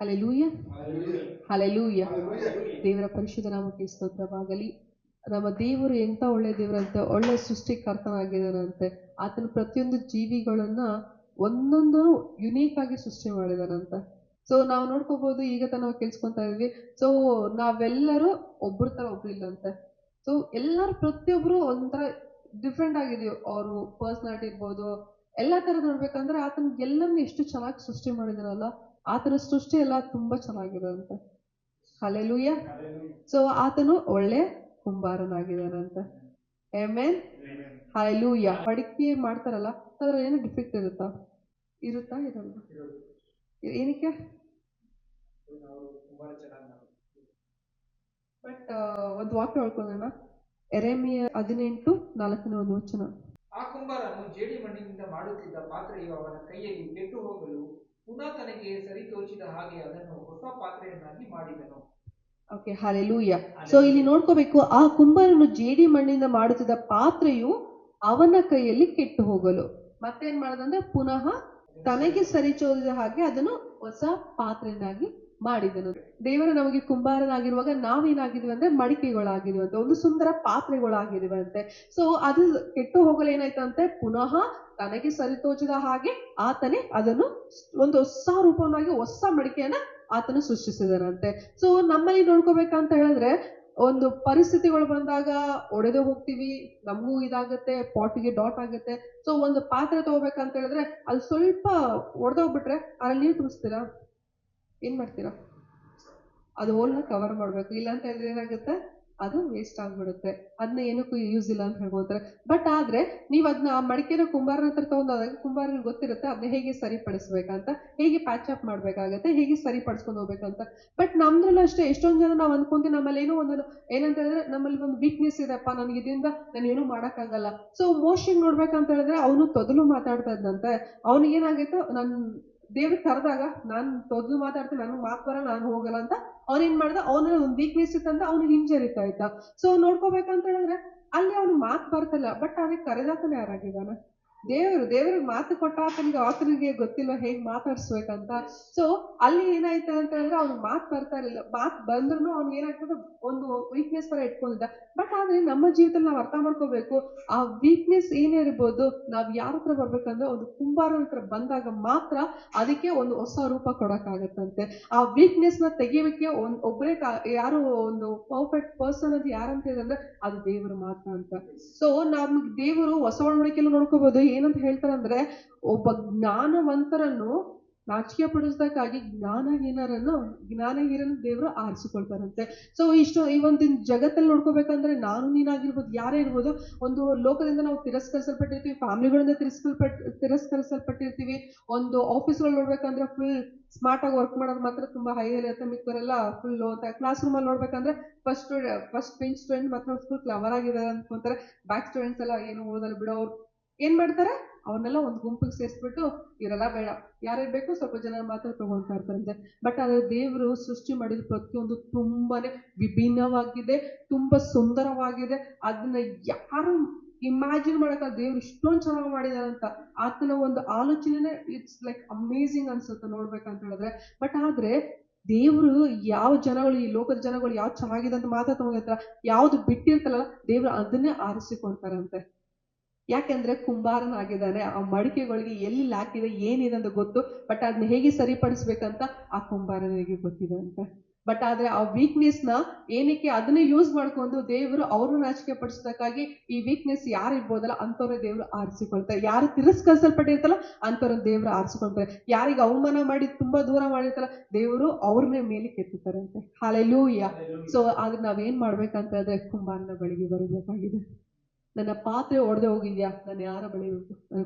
Hallelujah alleluia ದೇವರ ಪರಿಶುದ್ಧ ನಾಮಕ್ಕೆ ಸ್ತೋತ್ರವಾಗಲಿ ನಮ್ಮ ದೇವರು ಎಂತ ಒಳ್ಳೆ ದೇವರಂತೆ ಒಳ್ಳೆ ಸೃಷ್ಟಿಕರ್ತನಾಗಿದ್ದಾನಂತೆ. ಆತನ ಪ್ರತಿಯೊಂದು ಜೀವಿಗಳನ್ನ ಒಂದೊಂದು ಯುನೀಕ್ ಆಗಿ ಸೃಷ್ಟಿ ಮಾಡಿದಾನಂತೆ ಸೊ ನಾವು ನೋಡ್ಕೋಬಹುದು ಈಗ ತಾನ ನಾವು ಕೆಲ್ಸ್ಕೊಂತಾ ಇದ್ವಿ. ಸೊ ನಾವೆಲ್ಲರೂ ಒಬ್ಬರ ತರ ಒಬ್ರು ಇಲ್ಲಂತೆ. ಸೊ ಎಲ್ಲರೂ ಪ್ರತಿಯೊಬ್ರು ಒಂಥರ ಡಿಫ್ರೆಂಟ್ ಆಗಿದೀವಿ. ಅವರು ಪರ್ಸನಾಲಿಟಿ ಇರ್ಬೋದು ಎಲ್ಲ ತರ ನೋಡ್ಬೇಕಂದ್ರೆ ಆತನ ಎಲ್ಲರನ್ನ ಎಷ್ಟು ಚೆನ್ನಾಗಿ ಸೃಷ್ಟಿ ಮಾಡಿದಾನಲ್ಲ ಆತನ ಸೃಷ್ಟಿ ಎಲ್ಲ ತುಂಬಾ ಚೆನ್ನಾಗಿದೆ ಅಂತೆ ಹಲೆಲೂಯ ಸೊ ಆತನು ಒಳ್ಳೆ ಕುಂಬಾರನಾಗಿದ್ದಾನಂತೆ. ಆಮೇನ್ ಅಲೆಲುಯ್ಯ ಮಡಿಕೆ ಮಾಡ್ತಾರಲ್ಲ, ಅದ್ರ ಏನೋ ಡಿಫೆಕ್ಟ್ ಇರುತ್ತಾ? ಇರುತ್ತಾ? ಇರಲ್ಲ. ಏನಕ್ಕೆ? ಬಟ್ ಒಂದು ವಾಕ್ಯ ಹೇಳ್ಕೊಂಡ ಎರೆಮಿಯ ಹದಿನೆಂಟು ನಾಲ್ಕನೇ ಒಂದು ವಚನ. ಆ ಕುಂಬಾರನು ಜೇಡಿ ಮಣ್ಣಿನಿಂದ ಮಾಡುತ್ತಿದ್ದ ಪಾತ್ರೆಯು ಅವನ ಕೈಯಲ್ಲಿ ಕೆಟ್ಟು ಹೋಗಲು ಪುನಃ ತನಗೆ ಸರಿತೋಚಿದ ಹಾಗೆ ಅದನ್ನು ಹೊಸ ಪಾತ್ರೆಯನ್ನಾಗಿ ಮಾಡಿದನು. ಓಕೆ ಹಾಲೆಲೂಯ ಸೊ ಇಲ್ಲಿ ನೋಡ್ಕೋಬೇಕು ಆ ಕುಂಬಾರನು ಜೇಡಿ ಮಣ್ಣಿಂದ ಮಾಡುತ್ತಿದ್ದ ಪಾತ್ರೆಯು ಅವನ ಕೈಯಲ್ಲಿ ಕೆಟ್ಟು ಹೋಗಲು. ಮತ್ತೇನ್ ಮಾಡೋದಂದ್ರೆ ಪುನಃ ತನಗೆ ಸರಿಚೋದಿದ ಹಾಗೆ ಅದನ್ನು ಹೊಸ ಪಾತ್ರೆಯನ್ನಾಗಿ ಮಾಡಿದನು. ದೇವರು ನಮಗೆ ಕುಂಬಾರನಾಗಿರುವಾಗ ನಾವೇನಾಗಿದ್ವಿ ಅಂದ್ರೆ ಮಡಿಕೆಗಳಾಗಿದ್ವಿ ಅಂತ, ಒಂದು ಸುಂದರ ಪಾತ್ರೆಗಳಾಗಿರುವಂತೆ ಸೊ ಅದು ಕೆಟ್ಟು ಹೋಗಲು ಏನಾಯ್ತಂತೆ ಪುನಃ ತನಗೆ ಸರಿತೋಚಿದ ಹಾಗೆ ಆತನೇ ಅದನ್ನು ಒಂದು ಹೊಸ ರೂಪವನ್ನಾಗಿ, ಹೊಸ ಮಡಿಕೆಯನ್ನ ಆತನು ಸೃಷ್ಟಿಸಿದನಂತೆ. ಸೊ ನಮ್ಮಲ್ಲಿ ನೋಡ್ಕೋಬೇಕಂತ ಹೇಳಿದ್ರೆ, ಒಂದು ಪರಿಸ್ಥಿತಿಗಳು ಬಂದಾಗ ಒಡೆದು ಹೋಗ್ತೀವಿ, ನಮಗೂ ಇದಾಗುತ್ತೆ, ಪಾಟಿಗೆ ಡಾಟ್ ಆಗುತ್ತೆ. ಸೊ ಒಂದು ಪಾತ್ರೆ ತಗೋಬೇಕಂತ ಹೇಳಿದ್ರೆ ಅದು ಸ್ವಲ್ಪ ಒಡೆದೋಗ್ಬಿಟ್ರೆ, ಅದ್ರಲ್ಲಿ ನೀರು ತುಂಬಿಸ್ತೀರಾ? ಏನ್ ಮಾಡ್ತೀರಾ? ಅದು ಹೋಲ್ನ ಕವರ್ ಮಾಡಬೇಕು. ಇಲ್ಲ ಅಂತ ಹೇಳಿದ್ರೆ ಏನಾಗುತ್ತೆ? ಅದು ವೇಸ್ಟ್ ಆಗಿಬಿಡುತ್ತೆ. ಅದನ್ನ ಏನಕ್ಕೂ ಯೂಸ್ ಇಲ್ಲ ಅಂತ ಹೇಳ್ಬೋತಾರೆ ಬಟ್ ಆದ್ರೆ ನೀವು ಅದನ್ನ ಆ ಮಡಿಕೆನ ಕುಂಬಾರನ ಹತ್ರ ತೊಗೊಂಡೋದಾಗ ಕುಂಬಾರನಿಗೆ ಗೊತ್ತಿರುತ್ತೆ ಅದನ್ನ ಹೇಗೆ ಸರಿಪಡಿಸ್ಬೇಕಂತ, ಹೇಗೆ ಪ್ಯಾಚ್ ಅಪ್ ಮಾಡ್ಬೇಕಾಗತ್ತೆ, ಹೇಗೆ ಸರಿಪಡಿಸ್ಕೊಂಡು ಹೋಗ್ಬೇಕಂತ. ಬಟ್ ನಮ್ದ್ರಲ್ಲೂ ಅಷ್ಟೇ, ಎಷ್ಟೊಂದು ಜನ ನಾವು ಅನ್ಕೊಂತೀವಿ ನಮ್ಮಲ್ಲಿ ಏನೋ ಒಂದು ಏನಂತ ಹೇಳಿದ್ರೆ ನಮ್ಮಲ್ಲಿ ಒಂದು ವೀಕ್ನೆಸ್ ಇದೆಪ್ಪ ನನಗೆ ಇದರಿಂದ ನಾನು ಏನೂ ಮಾಡೋಕ್ಕಾಗಲ್ಲ. ಸೊ ಮೋಶನ್ ನೋಡ್ಬೇಕಂತ ಹೇಳಿದ್ರೆ ಅವನು ತೊದಲು ಮಾತಾಡ್ತಾ ಇದ್ದಂತೆ ಏನಾಗೈತೆ ನನ್ ದೇವ್ರ ಕರೆದಾಗ, ನಾನು ತೊದಲು ಮಾತಾಡ್ತೀನಿ, ನನಗೆ ಮಾತು ಬರ ನಾನು ಹೋಗಲ್ಲ ಅಂತ ಅವನೇನ್ ಮಾಡ್ದ? ಅವನಲ್ಲಿ ಒಂದು ವೀಕ್ನೆಸ್ ಇತ್ತಂದ್ರೆ ಅವ್ನಿಗೆ ಹಿಂಜರಿತಾ ಇದ್ದ. ಸೊ ನೋಡ್ಕೋಬೇಕಂತ ಹೇಳಿದ್ರೆ, ಅಲ್ಲಿ ಅವ್ನು ಮಾತು ಬರ್ತಲ್ಲ ಬಟ್ ಅವನಿಗೆ ಕರೆದಾತನೇ ಯಾರಾಗಿದ್ದಾನೆ? ದೇವರು, ದೇವ್ರಿಗೆ ಮಾತು ಕೊಟ್ಟ ಆತನಿಗೆ ಗೊತ್ತಿಲ್ಲ ಹೇಗ್ ಮಾತಾಡಿಸ್ಬೇಕಂತ. ಸೊ ಅಲ್ಲಿ ಏನಾಯ್ತು ಅಂತ ಹೇಳಿದ್ರೆ ಅವ್ನು ಮಾತು ಬರ್ತಾ ಇರಲಿಲ್ಲ. ಮಾತು ಬಂದ್ರು ಅವ್ನಿಗೆ ಏನಾಗ್ತದೆ, ಒಂದು ವೀಕ್ನೆಸ್ ತರ ಇಟ್ಕೊಂಡಿದ್ದ. ಬಟ್ ಆದ್ರೆ ನಮ್ಮ ಜೀವಿತದಲ್ಲಿ ನಾವು ಅರ್ಥ ಮಾಡ್ಕೋಬೇಕು, ಆ ವೀಕ್ನೆಸ್ ಏನೇ ಇರ್ಬೋದು, ನಾವು ಯಾರ ಹತ್ರ ಬರ್ಬೇಕಂದ್ರೆ ಒಂದು ಕುಂಬಾರ ಹತ್ರ ಬಂದಾಗ ಮಾತ್ರ ಅದಕ್ಕೆ ಒಂದು ಹೊಸ ರೂಪ ಕೊಡಕ್ಕಾಗತ್ತಂತೆ. ಆ ವೀಕ್ನೆಸ್ನ ತೆಗಿಯೋಕೆ ಒಂದ್ ಒಬ್ಬರೇ ಯಾರು ಒಂದು ಪರ್ಫೆಕ್ಟ್ ಪರ್ಸನ್ ಅದು ಯಾರಂತ ಹೇಳಿದ್ರೆ ಅದು ದೇವರ ಮಾತ್ರ ಅಂತ. ಸೊ ನಮ್ಗೆ ದೇವರು ಹೊಸ ಒಳವಡಿಕೆಲ್ಲ ನೋಡ್ಕೋಬಹುದು ಏನಂತ ಹೇಳ್ತಾರಂದ್ರೆ ಒಬ್ಬ ಜ್ಞಾನವಂತರನ್ನು ನಾಚಿಕೆ ಪಡಿಸ್ದಕ್ಕಾಗಿ ಜ್ಞಾನಹೀನರನ್ನು ಜ್ಞಾನಹೀನರನ್ನು ದೇವರು ಆರಿಸಿಕೊಳ್ತಾರಂತೆ. ಸೊ ಇಷ್ಟು ಈ ಒಂದಿನ ಜಗತ್ತಲ್ಲಿ ನೋಡ್ಕೋಬೇಕಂದ್ರೆ ನಾನು ನೀನಾಗಿರ್ಬೋದು, ಯಾರೇ ಇರ್ಬೋದು, ಒಂದು ಲೋಕದಿಂದ ನಾವು ತಿರಸ್ಕರಿಸಲ್ಪಟ್ಟಿರ್ತೀವಿ, ಫ್ಯಾಮಿಲಿಗಳಿಂದ ತಿರಸ್ಕಲ್ಪಟ್, ತಿರಸ್ಕರಿಸಲ್ಪಟ್ಟಿರ್ತೀವಿ, ಒಂದು ಆಫೀಸ್ಗಳು ನೋಡ್ಬೇಕಂದ್ರೆ ಫುಲ್ ಸ್ಮಾರ್ಟ್ ಆಗಿ ವರ್ಕ್ ಮಾಡೋದು ಮಾತ್ರ ತುಂಬಾ ಹೈ ಇರುತ್ತೆ, ಮಿಕ್ಕವರೆಲ್ಲ ಫುಲ್ ಅಂತ ಕ್ಲಾಸ್ ರೂಮಲ್ಲಿ ನೋಡ್ಬೇಕಂದ್ರೆ ಫಸ್ಟ್ ಫಸ್ಟ್ ಬೆಂಚ್ ಸ್ಟೂಡೆಂಟ್ ಮಾತ್ರ ಫುಲ್ ಕ್ಲವರ್ ಆಗಿದ್ದಾರೆ ಅನ್ಕೊಂತಾರೆ ಬ್ಯಾಕ್ ಸ್ಟೂಡೆಂಟ್ಸ್ ಎಲ್ಲ ಏನು ಓದಲ್ಲ ಬಿಡೋ, ಅವ್ರು ಏನ್ ಮಾಡ್ತಾರೆ? ಅವನ್ನೆಲ್ಲ ಒಂದು ಗುಂಪಿಗೆ ಸೇರಿಸ್ಬಿಟ್ಟು ಇವರೆಲ್ಲ ಬೇಡ. ಯಾರ್ಯಾರು ಬೇಕೋ ಸ್ವಲ್ಪ ಜನ ಮಾತ್ರ ತಗೊಳ್ತಾ ಇರ್ತಾರಂತೆ. ಬಟ್ ಆದ್ರೆ ದೇವರು ಸೃಷ್ಟಿ ಮಾಡಿದ ಪ್ರತಿಯೊಂದು ತುಂಬಾನೇ ವಿಭಿನ್ನವಾಗಿದೆ, ತುಂಬಾ ಸುಂದರವಾಗಿದೆ. ಅದನ್ನ ಯಾರು ಇಮ್ಯಾಜಿನ್ ಮಾಡಕ ದೇವ್ರು ಇಷ್ಟೊಂದು ಚೆನ್ನಾಗಿ ಅಂತ. ಆತನ ಒಂದು ಆಲೋಚನೆನೇ ಇಟ್ಸ್ ಲೈಕ್ ಅಮೇಝಿಂಗ್ ಅನ್ಸುತ್ತೆ ನೋಡ್ಬೇಕಂತ ಹೇಳಿದ್ರೆ. ಬಟ್ ಆದ್ರೆ ದೇವರು ಯಾವ ಜನಗಳು, ಈ ಲೋಕದ ಜನಗಳು ಯಾವ್ದು ಚೆನ್ನಾಗಿದೆ ಅಂತ ಮಾತಾಡ್ತಾ ಯಾವ್ದು ಬಿಟ್ಟಿರ್ತಲ್ಲ ದೇವ್ರು ಅದನ್ನೇ ಆರಿಸಿಕೊಂತಾರಂತೆ. ಯಾಕೆಂದ್ರೆ ಕುಂಬಾರನಾಗಿದ್ದಾನೆ ಆ ಮಡಿಕೆಗಳಿಗೆ ಎಲ್ಲಿ ಹಾಕಿದೆ ಏನಿದೆ ಅಂತ ಗೊತ್ತು ಬಟ್ ಅದನ್ನ ಹೇಗೆ ಸರಿಪಡಿಸ್ಬೇಕಂತ ಆ ಕುಂಬಾರನಿಗೆ ಗೊತ್ತಿದೆ ಅಂತ. ಬಟ್ ಆದ್ರೆ ಆ ವೀಕ್ನೆಸ್ನ ಏನಕ್ಕೆ ಅದನ್ನೇ ಯೂಸ್ ಮಾಡ್ಕೊಂಡು ದೇವರು ಅವ್ರನ್ನ ನಾಚಿಕೆ ಪಡಿಸೋದಕ್ಕಾಗಿ ಈ ವೀಕ್ನೆಸ್ ಯಾರು ಇರ್ಬೋದಲ್ಲ, ಅಂಥವ್ರೆ ದೇವರು ಆರಿಸಿಕೊಳ್ತಾರೆ. ಯಾರು ತಿರಸ್ಕರಿಸಲ್ಪಟ್ಟಿರ್ತಲ್ಲ ಅಂತವ್ರ ದೇವರು ಆರಿಸಿಕೊಳ್ತಾರೆ. ಯಾರಿಗೆ ಅವಮಾನ ಮಾಡಿ ತುಂಬಾ ದೂರ ಮಾಡಿರ್ತಲ್ಲ, ದೇವರು ಅವ್ರನ್ನೇ ಮೇಲೆ ಹಾಲೆ ಲೋಯಾ ಸೊ ಆದ್ರೆ ನಾವೇನ್ ಮಾಡ್ಬೇಕಂತ ಆದ್ರೆ ಕುಂಬಾರನ ಬಳಿಗೆ ಬರಬೇಕಾಗಿದೆ. ನನ್ನ ಪಾತ್ರೆ ಒಡೆದು ಹೋಗಿದ್ಯಾ? ನಾನು ಯಾರ ಬಳಿ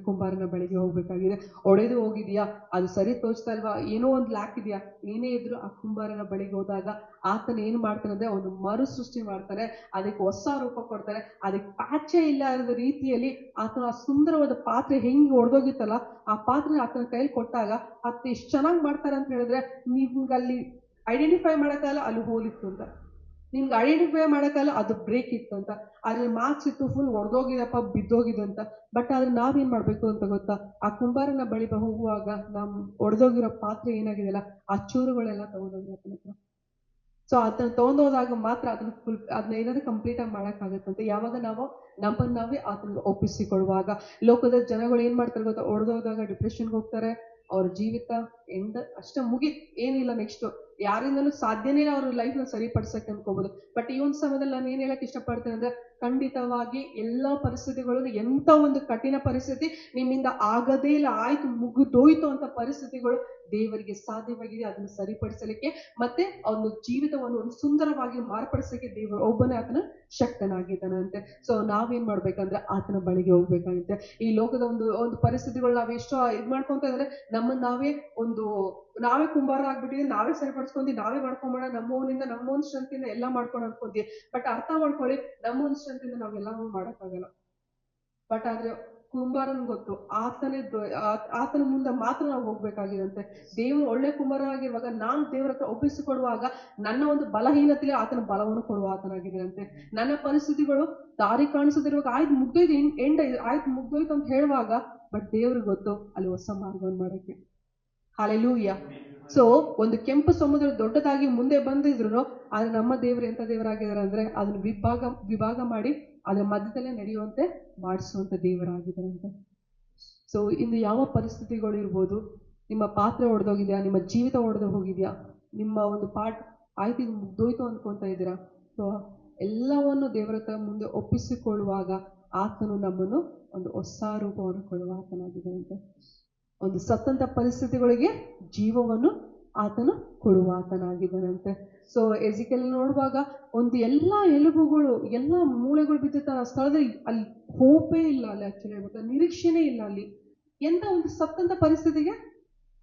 ಕುಂಬಾರನ ಬಳಿಗೆ ಹೋಗ್ಬೇಕಾಗಿದೆ. ಒಡೆದು ಹೋಗಿದೆಯಾ? ಅದು ಸರಿ ತೋಚ್ತಾ ಇಲ್ವಾ ಏನೋ ಒಂದು ಲ್ಯಾಕ್ ಇದೆಯಾ? ಏನೇ ಇದ್ರು ಆ ಕುಂಬಾರನ ಬಳಿಗೆ ಹೋದಾಗ ಆತನ ಏನ್ ಮಾಡ್ತಾನೆ ಅಂದರೆ ಒಂದು ಮರು ಸೃಷ್ಟಿ ಮಾಡ್ತಾನೆ. ಅದಕ್ಕೆ ಹೊಸ ರೂಪ ಕೊಡ್ತಾನೆ. ಅದಕ್ಕೆ ಪಾಚೆ ಇಲ್ಲದ ರೀತಿಯಲ್ಲಿ ಆತನ ಆ ಸುಂದರವಾದ ಪಾತ್ರೆ ಹೆಂಗೆ ಒಡೆದೋಗಿತ್ತಲ್ಲ, ಆ ಪಾತ್ರೆ ಆತನ ಕೈಲಿ ಕೊಟ್ಟಾಗ ಆತ ಎಷ್ಟು ಚೆನ್ನಾಗಿ ಮಾಡ್ತಾರೆ ಅಂತ ಹೇಳಿದ್ರೆ ನಿಮ್ಗೆ ಅಲ್ಲಿ ಐಡೆಂಟಿಫೈ ಮಾಡೋಕ್ಕಲ್ಲ ಅಲ್ಲಿ ಹೋಲಿತ್ತು ಅಂತ. ನಿಮ್ಗೆ ಐಡೆಂಟಿಫೈ ಮಾಡೋಕ್ಕಲ್ಲ ಅದು ಬ್ರೇಕ್ ಇತ್ತು ಅಂತ. ಅದ್ರಲ್ಲಿ ಮಾರ್ಕ್ಸ್ ಇತ್ತು ಫುಲ್ ಒಡೆದೋಗಿದೆಪ್ಪ, ಬಿದ್ದೋಗಿದೆ ಅಂತ. ಬಟ್ ಆದ್ರೆ ನಾವೇನು ಮಾಡಬೇಕು ಅಂತ ಗೊತ್ತಾ? ಆ ಕುಂಬಾರನ ಬಳಿ ಹೋಗುವಾಗ ನಮ್ಮ ಒಡೆದೋಗಿರೋ ಪಾತ್ರೆ ಏನಾಗಿದೆಯಲ್ಲ, ಆ ಚೂರುಗಳೆಲ್ಲ ತಗೊಂಡೋಗಿ ಹತ್ರ. ಸೊ ಅದನ್ನ ತಗೊಂಡೋದಾಗ ಮಾತ್ರ ಅದನ್ನ ಫುಲ್ ಅದನ್ನ ಏನಾದ್ರು ಕಂಪ್ಲೀಟ್ ಆಗಿ ಮಾಡಕ್ಕಾಗತ್ತಂತೆ ಯಾವಾಗ ನಾವು, ನಮ್ಮನ್ನ ನಾವೇ ಅದನ್ನ ಒಪ್ಪಿಸಿಕೊಳ್ಳುವಾಗ ಲೋಕದ ಜನಗಳು ಏನು ಮಾಡ್ತಾರೆ ಗೊತ್ತಾ? ಒಡೆದೋದಾಗ ಡಿಪ್ರೆಷನ್ಗೆ ಹೋಗ್ತಾರೆ. ಅವ್ರ ಜೀವಿತ ಎಂಡ್ ಅಷ್ಟೇ ಮುಗಿತ್, ಏನಿಲ್ಲ ನೆಕ್ಸ್ಟ್ ಯಾರಿಂದಲೂ ಸಾಧ್ಯನೇ ಅವ್ರ ಲೈಫ್ನ ಸರಿಪಡಿಸಕ್ಕೆ ಅನ್ಕೋಬಹುದು ಬಟ್ ಈ ಒಂದು ಸಮಯದಲ್ಲಿ ನಾನು ಏನ್ ಹೇಳಕ್ ಇಷ್ಟಪಡ್ತೇನೆ ಅಂದ್ರೆ, ಖಂಡಿತವಾಗಿ ಎಲ್ಲಾ ಪರಿಸ್ಥಿತಿಗಳು ಎಂತ ಒಂದು ಕಠಿಣ ಪರಿಸ್ಥಿತಿ ನಿಮ್ಮಿಂದ ಆಗದೇ ಇಲ್ಲ, ಆಯ್ತು ಮುಗಿದೋಯ್ತು ಅಂತ ಪರಿಸ್ಥಿತಿಗಳು ದೇವರಿಗೆ ಸಾಧ್ಯವಾಗಿದೆ, ಅದನ್ನು ಸರಿಪಡಿಸಲಿಕ್ಕೆ ಮತ್ತೆ ಅವನ ಜೀವಿತವನ್ನು ಒಂದು ಸುಂದರವಾಗಿ ಮಾರ್ಪಡಿಸಲಿಕ್ಕೆ ದೇವರು ಒಬ್ಬನೇ ಆತನ ಶಕ್ತನಾಗಿದ್ದಾನಂತೆ. ಸೊ ನಾವೇನ್ ಮಾಡ್ಬೇಕಂದ್ರೆ ಆತನ ಬಳಿಗೆ ಹೋಗ್ಬೇಕಾಗುತ್ತೆ. ಈ ಲೋಕದ ಒಂದು ಒಂದು ಪರಿಸ್ಥಿತಿಗಳು ನಾವ್ ಎಷ್ಟೋ ಇದ್ ಮಾಡ್ಕೊಂತ ಇದ್ರೆ. ನಮ್ಮನ್ನ ನಾವೇ ಒಂದು, ನಾವೇ ಕುಂಬಾರ ಆಗ್ಬಿಟ್ಟಿದ್ರೆ ನಾವೇ ಸರಿಪಡಿಸ್ಕೊಂತೀವಿ, ನಾವೇ ಮಾಡ್ಕೊಂಬೋಣ ನಮ್ಮ ಒಂದು ಸ್ಟ್ರೆಂತಿಂದ ಎಲ್ಲ ಮಾಡ್ಕೊಂಡು ಅನ್ಕೊಂತೀವಿ ಬಟ್ ಅರ್ಥ ಮಾಡ್ಕೊಳ್ಳಿ ನಮ್ಮ ಒಂದು ಸ್ಟ್ರೆಂತಿಂದ ನಾವೆಲ್ಲವೂ ಮಾಡೋಕ್ಕಾಗಲ್ಲ. ಬಟ್ ಆದ್ರೆ ಕುಂಬಾರನ್ ಗೊತ್ತು. ಆತನೇ ಆತನ ಮುಂದೆ ಮಾತ್ರ ನಾವು ಹೋಗ್ಬೇಕಾಗಿರಂತೆ ದೇವರು ಒಳ್ಳೆ ಕುಂಬಾರನಾಗಿರುವಾಗ ನಾನು ದೇವರ ಹತ್ರ ಒಪ್ಪಿಸಿಕೊಡುವಾಗ ನನ್ನ ಒಂದು ಬಲಹೀನತೆಯಲ್ಲಿ ಆತನ ಬಲವನ್ನು ಕೊಡುವ ಆತನಾಗಿದ್ದಾನಂತೆ ನನ್ನ ಪರಿಸ್ಥಿತಿಗಳು ದಾರಿ ಕಾಣಿಸದಿರುವಾಗ ಆಯ್ತು ಮುಗ್ದೋಯ್ತು ಎಂಡ್ ಆಯ್ತು ಮುಗ್ದೋಯ್ತು ಅಂತ ಹೇಳುವಾಗ ಬಟ್ ದೇವ್ರಿಗೆ ಗೊತ್ತು ಅಲ್ಲಿ ಹೊಸ ಮಾರ್ಗವನ್ನು ಮಾಡಕ್ಕೆ. ಹಾಲೆಲೂಯ್ಯ ಸೊ ಒಂದು ಕೆಂಪು ಸಮುದ್ರ ದೊಡ್ಡದಾಗಿ ಮುಂದೆ ಬಂದಿದ್ರು ಆದ್ರೆ ನಮ್ಮ ದೇವರು ಎಂತ ದೇವರಾಗಿದ್ದಾರೆ ಅಂದ್ರೆ, ಅದನ್ನ ವಿಭಾಗ ವಿಭಾಗ ಮಾಡಿ ಅದ್ರ ಮಧ್ಯದಲ್ಲೇ ನಡೆಯುವಂತೆ ಮಾಡಿಸುವಂಥ ದೇವರಾಗಿದ್ದಾರಂತೆ. ಸೊ ಇಂದು ಯಾವ ಪರಿಸ್ಥಿತಿಗಳು ಇರ್ಬೋದು? ನಿಮ್ಮ ಪಾತ್ರೆ ಒಡೆದೋಗಿದೆಯಾ? ನಿಮ್ಮ ಜೀವಿತ ಒಡೆದು ಹೋಗಿದೆಯಾ? ನಿಮ್ಮ ಒಂದು ಪಾಠ ಆಯ್ತು, ಇದು ಮುಗ್ದೋಯ್ತು ಅನ್ಕೊಂತ ಇದ್ದೀರಾ? ಸೊ ಎಲ್ಲವನ್ನು ದೇವರ ಹತ್ರ ಮುಂದೆ ಒಪ್ಪಿಸಿಕೊಳ್ಳುವಾಗ ಆತನು ನಮ್ಮನ್ನು ಒಂದು ಹೊಸ ರೂಪವನ್ನು ಕೊಡುವ ಆತನಾಗಿದ್ದಾನಂತೆ ಒಂದು ಸತ್ತಂತ ಪರಿಸ್ಥಿತಿಗಳಿಗೆ ಜೀವವನ್ನು ಆತನು ಕೊಡುವ ಆತನಾಗಿದ್ದಾನಂತೆ ಸೊ ಎಜಿಕಲ್ ನೋಡುವಾಗ ಒಂದು ಎಲ್ಲ ಎಲುಬುಗಳು, ಎಲ್ಲ ಮೂಳೆಗಳು ಬಿದ್ದಿದ್ದ ಸ್ಥಳದಲ್ಲಿ. ಅಲ್ಲಿ ಹೋಪೇ ಇಲ್ಲ ಅಲ್ಲಿ ಆ್ಯಕ್ಚುಲಿ ಹೇಳ್ಬೇಕು ನಿರೀಕ್ಷೆನೇ ಇಲ್ಲ ಅಲ್ಲಿ. ಎಂತ ಒಂದು ಸತ್ತಂತ ಪರಿಸ್ಥಿತಿಗೆ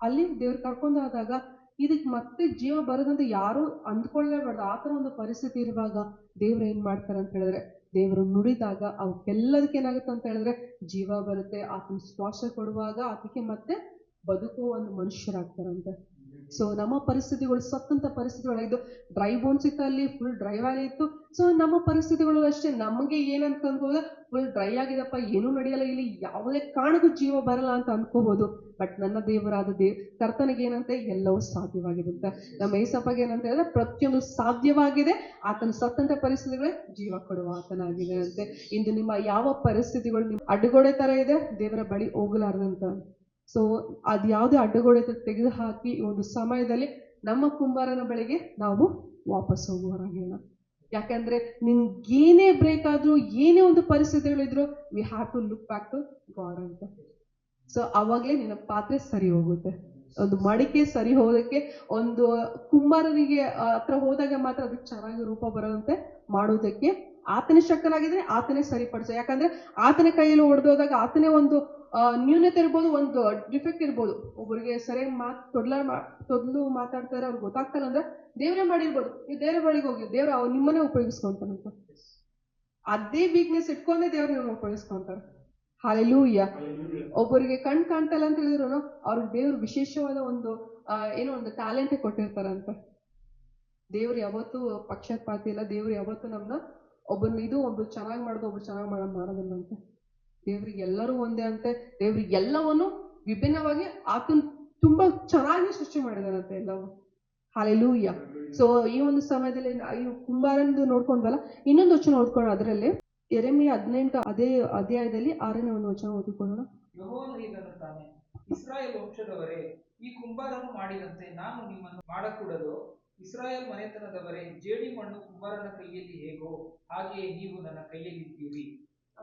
ಅಲ್ಲಿ ದೇವ್ರು ಕರ್ಕೊಂಡಾದಾಗ ಇದಕ್ಕೆ ಮತ್ತೆ ಜೀವ ಬರೋದಂತ ಯಾರು ಅಂದ್ಕೊಳ್ಳೇಬಾರ್ದು. ಆ ಥರ ಒಂದು ಪರಿಸ್ಥಿತಿ ಇರುವಾಗ ದೇವ್ರು ಏನ್ ಮಾಡ್ತಾರೆ ಅಂತ ಹೇಳಿದ್ರೆ, ದೇವರು ನುಡಿದಾಗ ಅವಕ್ಕೆಲ್ಲದಕ್ಕೆ ಏನಾಗುತ್ತೆ ಅಂತ ಹೇಳಿದ್ರೆ, ಜೀವ ಬರುತ್ತೆ, ಆತನ ಶ್ವಾಸ ಕೊಡುವಾಗ ಅದಕ್ಕೆ ಮತ್ತೆ ಬದುಕುವ ಒಂದು ಮನುಷ್ಯರಾಗ್ತಾರಂತೆ. ಸೊ ನಮ್ಮ ಪರಿಸ್ಥಿತಿಗಳು ಸತ್ತಂತ ಪರಿಸ್ಥಿತಿಗಳಾಗಿದ್ದು ಡ್ರೈ ಬೋನ್ಸ್ ಇತ್ತು ಅಲ್ಲಿ ಫುಲ್ ಡ್ರೈ ವ್ಯಾಲಿ ಇತ್ತು. ಸೊ ನಮ್ಮ ಪರಿಸ್ಥಿತಿಗಳು ಅಷ್ಟೇ. ನಮಗೆ ಏನಂತ ಅನ್ಕೋಬೋದು? ಫುಲ್ ಡ್ರೈ ಆಗಿದೆಪ್ಪ, ಏನೂ ನಡೆಯಲ್ಲ ಇಲ್ಲಿ. ಯಾವುದೇ ಕಾರಣಕ್ಕೂ ಜೀವ ಬರಲ್ಲ ಅಂತ ಅನ್ಕೋಬಹುದು ಬಟ್ ನನ್ನ ದೇವರಾದ ದೇವ್ ಕರ್ತನಿಗೆ ಏನಂತೆ? ಎಲ್ಲವೂ ಸಾಧ್ಯವಾಗಿರುತ್ತೆ ನಮ್ಮ ಏಸಪ್ಪಗೆ ಏನಂತ ಹೇಳಿದ್ರೆ, ಪ್ರತಿಯೊಂದು ಸಾಧ್ಯವಾಗಿದೆ. ಆತನ ಸತ್ತಂತ ಪರಿಸ್ಥಿತಿಗಳೇ ಜೀವ ಕೊಡುವ ಆತನಾಗಿದೆ ಅಂತೆ. ಇಂದು ನಿಮ್ಮ ಯಾವ ಪರಿಸ್ಥಿತಿಗಳು ನಿಮ್ಮ ಅಡುಗೊಡೆ ತರ ಇದೆ? ದೇವರ ಬಳಿ ಹೋಗಲಾರ್ದಂತ. ಸೊ ಅದು ಯಾವುದೇ ಅಡ್ಡಗೋಡೆ ತೆಗೆದು ಹಾಕಿ ಒಂದು ಸಮಯದಲ್ಲಿ ನಮ್ಮ ಕುಂಬಾರನ ಬಳಿಗೆ ನಾವು ವಾಪಸ್ ಹೋಗುವವರಾಗಿರೋಣ ಯಾಕಂದ್ರೆ ನಿನ್ಗೇನೇ ಬ್ರೇಕ್ ಆದ್ರೂ ಏನೇ ಒಂದು ಪರಿಸ್ಥಿತಿಗಳಿದ್ರು we have to look back to god ಅಂತ. ಸೊ ಅವಾಗಲೇ ನಿನ್ನ ಪಾತ್ರೆ ಸರಿ ಹೋಗುತ್ತೆ. ಒಂದು ಮಡಿಕೆ ಸರಿ ಹೋಗೋದಕ್ಕೆ ಒಂದು ಕುಂಬಾರನಿಗೆ ಹತ್ರ ಹೋದಾಗ ಮಾತ್ರ ಅದಕ್ಕೆ ಚೆನ್ನಾಗಿ ರೂಪ ಬರುವಂತೆ ಮಾಡೋದಕ್ಕೆ ಆತನೇ ಶಕ್ತನಾಗಿದ್ರೆ ಆತನೇ ಸರಿಪಡಿಸ. ಯಾಕಂದ್ರೆ ಆತನ ಕೈಯಲ್ಲಿ ಒಡೆದೋದಾಗ ಆತನೇ ಒಂದು ನ್ಯೂನತೆ ಇರ್ಬೋದು ಒಂದು ಡಿಫೆಕ್ಟ್ ಇರ್ಬೋದು. ಒಬ್ಬರಿಗೆ ಸರಿಯಾಗಿ ಮಾತು ತೊಡ್ಲ ತೊದ್ಲು ಮಾತಾಡ್ತಾರೆ ಅವ್ರಿಗೆ ಗೊತ್ತಾಗ್ತಲ್ಲ ಅಂದ್ರೆ ದೇವರೇ ಮಾಡಿರ್ಬೋದು. ನೀವು ದೇವರ ಬಳಿಗೆ ಹೋಗಿ ದೇವ್ರು ಅವ್ರು ನಿಮ್ಮನ್ನೇ ಉಪಯೋಗಿಸ್ಕೊಂತಾನಂತ ಅದೇ ವೀಕ್ನೆಸ್ ಇಟ್ಕೊಂಡೇ ದೇವ್ರು ನಿಮ್ಮನ್ನ ಉಪಯೋಗಿಸ್ಕೊಂತಾರೆ. ಹಾಲೆಲೂಯ್ಯ ಒಬ್ಬರಿಗೆ ಕಣ್ ಕಾಣ್ತಲ್ಲ ಅಂತ ಹೇಳಿದ್ರು ಅವ್ರಿಗೆ ದೇವ್ರ ವಿಶೇಷವಾದ ಒಂದು ಏನೋ ಒಂದು ಟ್ಯಾಲೆಂಟ್ ಕೊಟ್ಟಿರ್ತಾರಂತ. ದೇವ್ರು ಯಾವತ್ತೂ ಪಕ್ಷಪಾತಿ ಇಲ್ಲ ದೇವ್ರು ಯಾವತ್ತೂ ನಮ್ನ ಒಬ್ಬನ ಇದು ಒಬ್ರು ಚೆನ್ನಾಗಿ ಮಾಡೋದು ಒಬ್ರು ಚೆನ್ನಾಗಿ ಮಾಡೋದು ಮಾಡೋದಿಲ್ಲ ಅಂತ. ದೇವ್ರಿಗೆ ಎಲ್ಲರೂ ಒಂದೇ ಅಂತೆ. ದೇವ್ರಿಗೆ ಎಲ್ಲವನ್ನು ವಿಭಿನ್ನವಾಗಿ ಆತನ್ ತುಂಬಾ ಚೆನ್ನಾಗಿ ಸೃಷ್ಟಿ ಮಾಡಿದಾನಂತೆ ಎಲ್ಲವೂ. ಹಾಲೆಲೂಯ್ಯ ಸೊ ಈ ಒಂದು ಸಮಯದಲ್ಲಿ ಈ ಕುಂಬಾರಂದು ನೋಡ್ಕೊಂಡ್ವಲ್ಲ? ಇನ್ನೊಂದು ವಚನ ಓದ್ಕೊಳ ಅದರಲ್ಲಿ ಎರೆಮೆಯ ಹದಿನೆಂಟು ಅದೇ ಅಧ್ಯಾಯದಲ್ಲಿ ಆರನೇ ಒಂದು ವಚನ ಓದಿಕೊಳ್ಳೋಣ. ಇಸ್ರಾಯೇಲ್ ವಂಶದವರೇ, ಈ ಕುಂಬಾರನು ಮಾಡಿದಂತೆ ನಾನು ನಿಮ್ಮನ್ನು ಮಾಡಕೂಡದು. ಇಸ್ರಾಯೇಲ್ ಮನೆತನದವರೇ ಜೇಡಿ ಮಣ್ಣು ಕುಂಬಾರನ ಕೈಯಲ್ಲಿ ಹೇಗೋ ಹಾಗೆಯೇ ನೀವು ನನ್ನ ಕೈಯಲ್ಲಿದ್ದೀರಿ.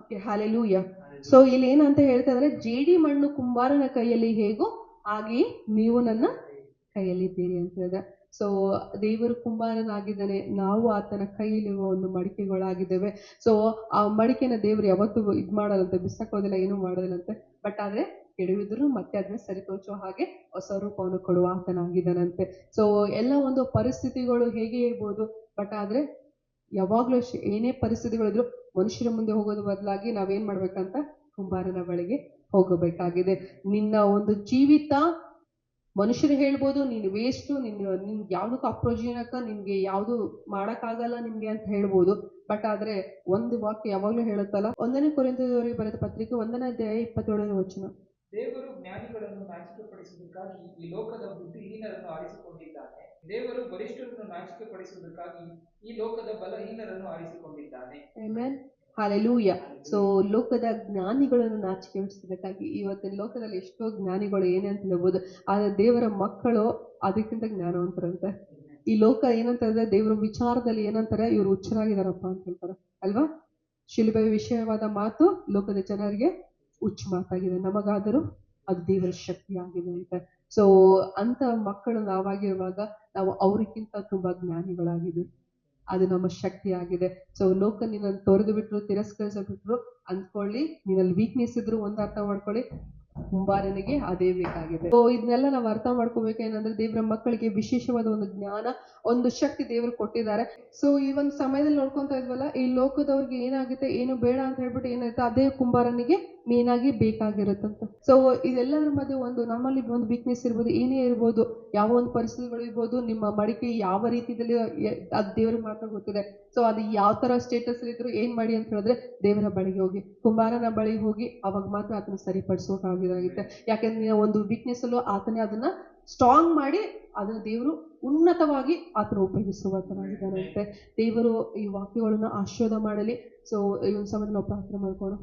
ಓಕೆ ಹಾಲೆಲೂಯ್ಯ ಸೊ ಇಲ್ಲಿ ಏನಂತ ಹೇಳ್ತಾ ಇದ್ರೆ? ಜೇಡಿ ಮಣ್ಣು ಕುಂಬಾರನ ಕೈಯಲ್ಲಿ ಹೇಗೋ ಹಾಗೆಯೇ ನೀವು ನನ್ನ ಕೈಯಲ್ಲಿದ್ದೀರಿ ಅಂತ ಹೇಳಿದ್ರೆ ಸೊ ದೇವರು ಕುಂಬಾರನಾಗಿದ್ದಾನೆ. ನಾವು ಆತನ ಕೈಯಲ್ಲಿರುವ ಒಂದು ಮಡಿಕೆಗಳಾಗಿದ್ದೇವೆ. ಸೊ ಆ ಮಡಿಕೆನ ದೇವರು ಯಾವತ್ತೂ ಇದ್ ಮಾಡಲ್ಲಂತೆ ಬಿಸಾಕೋದಿಲ್ಲ ಏನೂ ಮಾಡೋದಿಲ್ಲಂತೆ ಬಟ್ ಆದ್ರೆ ಕೆಡವಿದ್ರು ಮತ್ತೆ ಅದನ್ನ ಸರಿತೋಚೋ ಹಾಗೆ ಹೊಸ ರೂಪವನ್ನು ಕೊಡುವ ಆತನಾಗಿದ್ದಾನಂತೆ. ಸೊ ಎಲ್ಲ ಒಂದು ಪರಿಸ್ಥಿತಿಗಳು ಹೇಗೆ ಇರ್ಬೋದು? ಬಟ್ ಆದ್ರೆ ಯಾವಾಗ್ಲೂ ಏನೇ ಪರಿಸ್ಥಿತಿಗಳಿದ್ರು ಮನುಷ್ಯರ ಮುಂದೆ ಹೋಗೋದು ಬದಲಾಗಿ ನಾವೇನ್ ಮಾಡ್ಬೇಕಂತ ಕುಂಬಾರನ ಬಳಿಗೆ ಹೋಗಬೇಕಾಗಿದೆ. ನಿನ್ನ ಒಂದು ಜೀವಿತ ಮನುಷ್ಯರು ಹೇಳ್ಬೋದು, ನೀನು ವೇಸ್ಟು ನಿನ್ ನಿನ್ಗೆ ಯಾವ್ದಕ್ಕೂ ಅಪ್ರೋಜನಕ ನಿನ್ಗೆ ಯಾವ್ದು ಮಾಡಕ್ಕಾಗಲ್ಲ ನಿಮಗೆ ಅಂತ ಹೇಳ್ಬೋದು. ಬಟ್ ಆದ್ರೆ ಒಂದು ವಾಕ್ಯ ಯಾವಾಗ್ಲೂ ಹೇಳುತ್ತಲ್ಲ, ಒಂದನೇ ಕೊರಿಂದದವರಿಗೆ ಬರೆದ ಪತ್ರಿಕೆ ಒಂದನೇ ಅಧ್ಯಾಯ ಇಪ್ಪತ್ತೇಳನೇ ವಚನ. ದೇವರು ಜ್ಞಾನಿಗಳನ್ನು ನಾಚಿಕೆಪಡಿಸುವುದಕ್ಕಾಗಿ ಈ ಲೋಕದ ಬುದ್ಧಿಹೀನರನ್ನು ಆರಿಸಿಕೊಂಡಿದ್ದಾನೆ. ದೇವರು ಬಲಿಷ್ಠರನ್ನು ನಾಚಿಕೆಪಡಿಸುವುದಕ್ಕಾಗಿ ಈ ಲೋಕದ ಬಲಹೀನರನ್ನು ಆರಿಸಿಕೊಂಡಿದ್ದಾನೆ. ಆಮೇನ್ ಹಾಲೆಲೂಯ ಸೊ ಲೋಕದ ಜ್ಞಾನಿಗಳನ್ನು ನಾಚಿಕೆ ಉಳಿಸೋದಕ್ಕಾಗಿ ಇವತ್ತಿನ ಲೋಕದಲ್ಲಿ ಎಷ್ಟೋ ಜ್ಞಾನಿಗಳು ಏನೇ ಅಂತ ಹೇಳ್ಬೋದು. ಆದ್ರೆ ದೇವರ ಮಕ್ಕಳು ಅದಕ್ಕಿಂತ ಜ್ಞಾನವಂತರಂತೆ. ಈ ಲೋಕ ಏನಂತಂದ್ರೆ ದೇವರ ವಿಚಾರದಲ್ಲಿ ಏನಂತಾರೆ, ಇವರು ಹುಚ್ಚರಾಗಿದಾರಪ್ಪ ಅಂತ ಹೇಳ್ತಾರೆ. ಅಲ್ವಾ? ಶಿಲುಬೆಯ ವಿಷಯವಾದ ಮಾತು ಲೋಕದ ಜನರಿಗೆ ಹುಚ್ಚು ಮಾತಾಗಿದೆ. ನಮಗಾದರೂ ಅದು ದೇವರ ಶಕ್ತಿ ಆಗಿದೆ ಅಂತ. ಸೊ ಅಂತ ಮಕ್ಕಳು ನಾವಾಗಿರುವಾಗ ನಾವು ಅವರಿಗಿಂತ ತುಂಬಾ ಜ್ಞಾನಿಗಳಾಗಿದ್ವಿ. ಅದು ನಮ್ಮ ಶಕ್ತಿ ಆಗಿದೆ. ಸೊ ಲೋಕ ನಿನ್ನನ್ನು ತೊರೆದು ಬಿಟ್ರು, ತಿರಸ್ಕರಿಸ್ಬಿಟ್ರು ಅಂದ್ಕೊಳ್ಳಿ. ನಿನ್ನಲ್ಲಿ ವೀಕ್ನೆಸ್ ಇದ್ರು ಒಂದು ಅರ್ಥ ಮಾಡ್ಕೊಳ್ಳಿ. ಕುಂಬಾರನಿಗೆ ಅದೇ ಬೇಕಾಗಿದೆ ಸೊ ಇದನ್ನೆಲ್ಲ ನಾವು ಅರ್ಥ ಮಾಡ್ಕೋಬೇಕು ಏನಂದ್ರೆ ದೇವರ ಮಕ್ಕಳಿಗೆ ವಿಶೇಷವಾದ ಒಂದು ಜ್ಞಾನ, ಒಂದು ಶಕ್ತಿ ದೇವರು ಕೊಟ್ಟಿದ್ದಾರೆ. ಸೊ ಈ ಒಂದು ಸಮಯದಲ್ಲಿ ನೋಡ್ಕೊಂತ ಇದ್ವಲ್ಲ, ಈ ಲೋಕದವ್ರಿಗೆ ಏನಾಗುತ್ತೆ, ಏನು ಬೇಡ ಅಂತ ಹೇಳ್ಬಿಟ್ಟು ಏನಾಯ್ತು, ಅದೇ ಕುಂಬಾರನಿಗೆ ಮೇನ್ ಆಗಿ ಬೇಕಾಗಿರುತ್ತಂತ. ಸೊ ಇದೆಲ್ಲದ್ರ ಮಧ್ಯೆ ಒಂದು ನಮ್ಮಲ್ಲಿ ಒಂದು ವೀಕ್ನೆಸ್ ಇರ್ಬೋದು, ಏನೇ ಇರ್ಬೋದು, ಯಾವ ಒಂದು ಪರಿಸ್ಥಿತಿಗಳು ಇರ್ಬೋದು, ನಿಮ್ಮ ಮಡಿಕೆ ಯಾವ ರೀತಿಯಲ್ಲಿ ಅದು ದೇವ್ರಿಗೆ ಮಾತ್ರ ಗೊತ್ತಿದೆ. ಸೊ ಅದು ಯಾವ ತರ ಸ್ಟೇಟಸ್ ಇದ್ರು ಏನ್ ಮಾಡಿ ಅಂತ ಹೇಳಿದ್ರೆ, ದೇವರ ಬಳಿಗೆ ಹೋಗಿ, ಕುಂಬಾರನ ಬಳಿ ಹೋಗಿ, ಅವಾಗ ಮಾತ್ರ ಅದನ್ನ ಸರಿಪಡಿಸೋಕಾಗಿದಾಗುತ್ತೆ ಯಾಕಂದ್ರೆ ಒಂದು ವೀಕ್ನೆಸ್ ಅಲ್ಲೂ ಆತನೇ ಅದನ್ನ ಸ್ಟ್ರಾಂಗ್ ಮಾಡಿ ಅದನ್ನ ದೇವರು ಉನ್ನತವಾಗಿ ಆತನ ಉಪಯೋಗಿಸುವಂತನಾಗಿದ್ದಾನಂತೆ. ದೇವರು ಈ ವಾಕ್ಯಗಳನ್ನ ಆಶೀರ್ವಾದ ಮಾಡಲಿ. ಸೊ ಒಂದು ಸಮಯದಲ್ಲಿ ನಾವು ಪ್ರಾರ್ಥನೆ ಮಾಡ್ಕೊಳ್ಳೋಣ.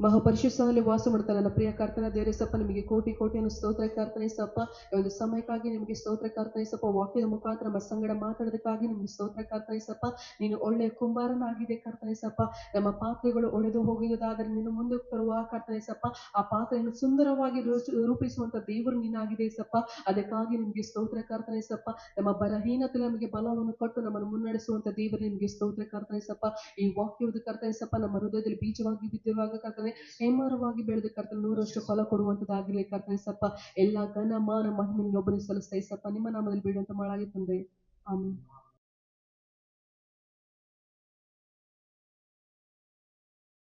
ಮಹಾಪರಿಶುದ್ಧದಲ್ಲಿ ವಾಸ ಮಾಡ್ತಾನೆ ನನ್ನ ಪ್ರಿಯ ಕರ್ತನ, ದೇವರೇ ಸಪ್ಪ, ನಿಮಗೆ ಕೋಟಿ ಕೋಟಿಯನ್ನು ಸ್ತೋತ್ರ, ಕರ್ತನೆ ಸಪ್ಪ. ಒಂದು ಸಮಯಕ್ಕಾಗಿ ನಿಮಗೆ ಸ್ತೋತ್ರ, ಕರ್ತನೆ ಸಪ್ಪ. ವಾಕ್ಯದ ಮುಖಾಂತರ ನಮ್ಮ ಸಂಗಡ ಮಾತಾಡೋದಕ್ಕಾಗಿ ನಿಮಗೆ ಸ್ತೋತ್ರ, ಕರ್ತನೆ ಸಪ್ಪ. ನೀನು ಒಳ್ಳೆ ಕುಂಬಾರನಾಗಿದೆ, ಕರ್ತನೆ ಸಪ್ಪ. ನಮ್ಮ ಪಾತ್ರೆಗಳು ಒಡೆದು ಹೋಗುವುದಾದರೆ ನೀನು ಮುಂದೆ ತರುವ ಕರ್ತನೆ ಸಪ್ಪ. ಆ ಪಾತ್ರೆಯನ್ನು ಸುಂದರವಾಗಿ ರೂಪಿಸುವಂತ ದೇವರು ನೀನಾಗಿದೆ ಸಪ್ಪ. ಅದಕ್ಕಾಗಿ ನಿಮಗೆ ಸ್ತೋತ್ರ, ಕರ್ತನೆ ಸಪ್ಪ. ನಮ್ಮ ಬಲಹೀನತೆ ನಮಗೆ ಬಲವನ್ನು ಕೊಟ್ಟು ನಮ್ಮನ್ನು ಮುನ್ನಡೆಸುವಂತ ದೇವರು ನಿಮಗೆ ಸ್ತೋತ್ರ, ಕರ್ತನೆ ಸಪ್ಪ. ಈ ವಾಕ್ಯದ ಕರ್ತನೆ ಸಪ್ಪ, ನಮ್ಮ ಹೃದಯದಲ್ಲಿ ಬೀಜವಾಗಿ ಬಿದ್ದಿರುವಾಗ, ಕರ್ತನೆ ಹೇಮಾರವಾಗಿ ಬೆಳೆದ ಕರ್ತನೆ, ನೂರಷ್ಟು ಫಲ ಕೊಡುವಂತದಾಗಿರಲಿ ಕರ್ತನೆ, ಸಪ್ಪ. ಎಲ್ಲ ಘನ, ಮಾನ, ಮಹಿಮೆ ಒಬ್ಬನಿಗೆ ಸಲ್ಲಿಸ್ತಾ ಸಪ್ಪ. ನಿಮ್ಮ ನಾಮದಲ್ಲಿ ಬೀಳುವಂತ ಮಾಡಾಗಿ ತಂದೆ. ಆಮೇಲೆ